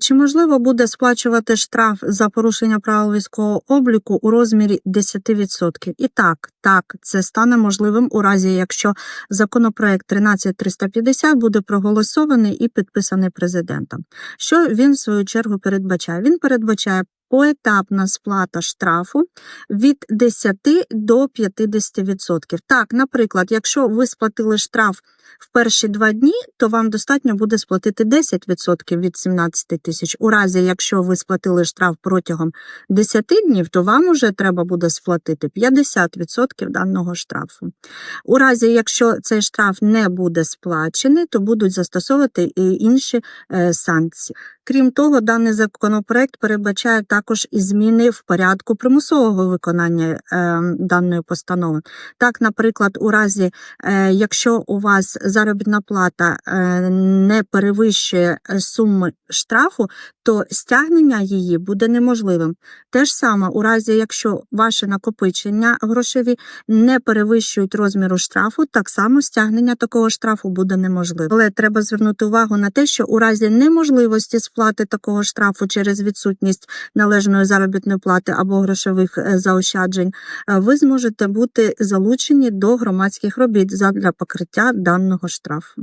Чи можливо буде сплачувати штраф за порушення правил військового обліку у розмірі 10%? І так, так, це стане можливим у разі, якщо законопроект 13350 буде проголосований і підписаний президентом. Що він в свою чергу передбачає? Він передбачає поетапна сплата штрафу від 10 до 50%. Так, наприклад, якщо ви сплатили штраф в перші два дні, то вам достатньо буде сплатити 10% від 17 тисяч. У разі, якщо ви сплатили штраф протягом 10 днів, то вам уже треба буде сплатити 50% даного штрафу. У разі, якщо цей штраф не буде сплачений, то будуть застосовувати і інші е, санкції. Крім того, даний законопроект передбачає також і зміни в порядку примусового виконання е, даної постанови. Так, наприклад, у разі, е, якщо у вас заробітна плата е, не перевищує суми штрафу, то стягнення її буде неможливим. Те ж саме, у разі, якщо ваші накопичення грошові не перевищують розміру штрафу, так само стягнення такого штрафу буде неможливим. Але треба звернути увагу на те, що у разі неможливості сплати такого штрафу через відсутність належної заробітної плати або грошових е, заощаджень, е, ви зможете бути залучені до громадських робіт задля покриття даного штрафу.